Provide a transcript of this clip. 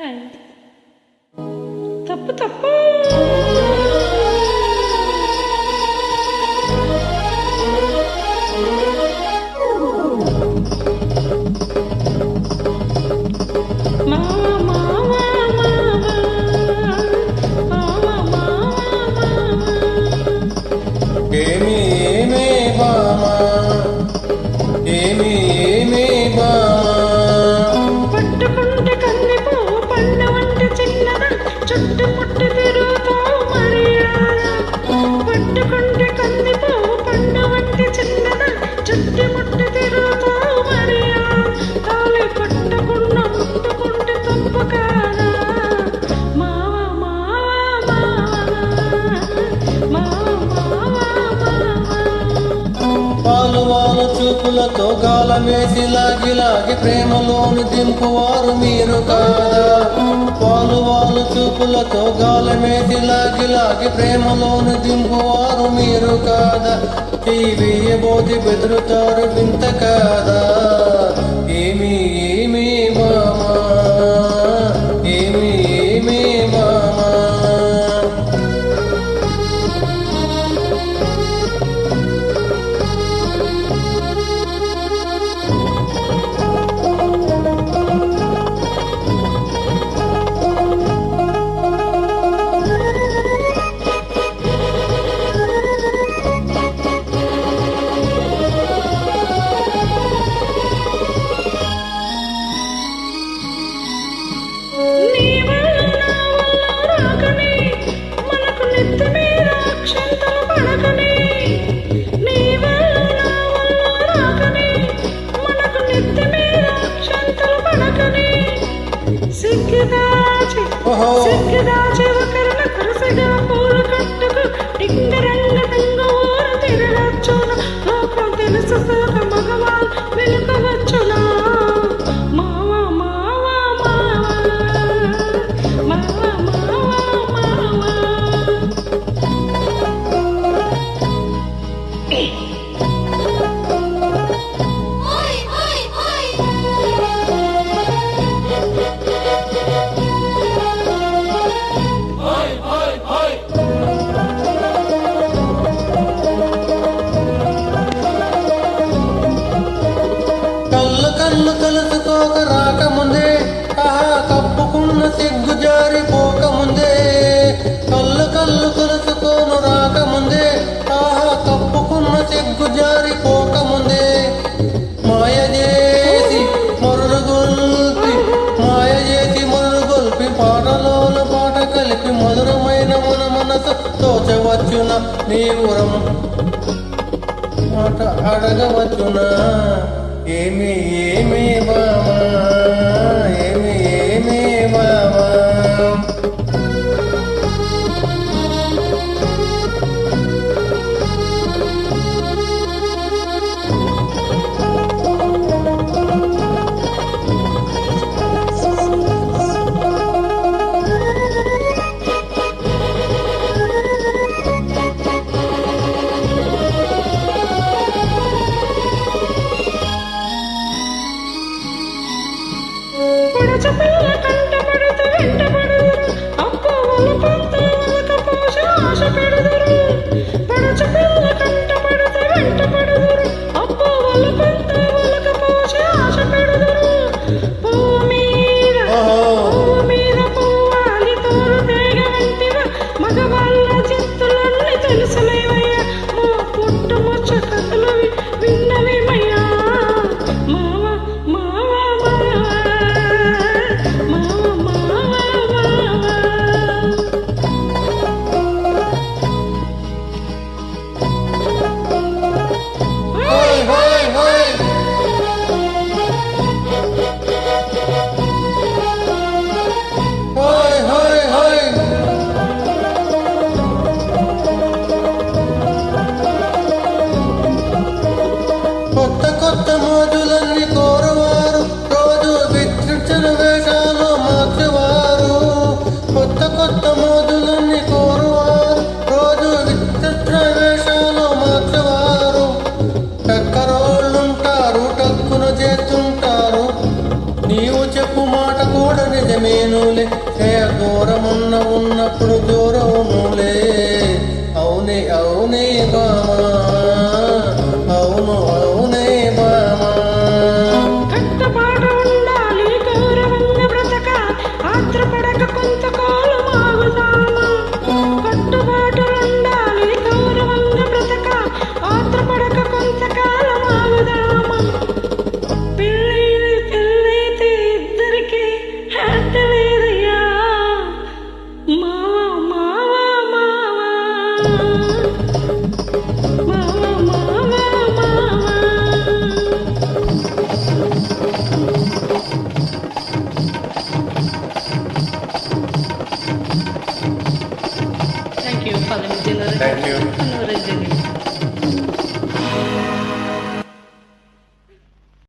Eh. Tepuk tepuk, Mama Mama Mama Mama, Give me. గాల కాలమేసి లాగి లాగి ప్రేమలోని దింపువారు మీరు కాదా? పాలు వాళ్ళు చూపులతో కాలమేసి లాగి లాగి ప్రేమలోని దింపువారు మీరు కాదా? టీవీ బోధి బెదురుతారు వింత కాదా? కలదా తెలుసు పాటలోన పాట కలిపి మధురమైన మన మనస తోచవచ్చున? నీవురం మాట అడగవచ్చునా? ఏమి ఏమి బామా? कुछ भी దూరమున్న ఉన్నప్పుడు దూరములే. అవునే అవునే బామా. Thank you.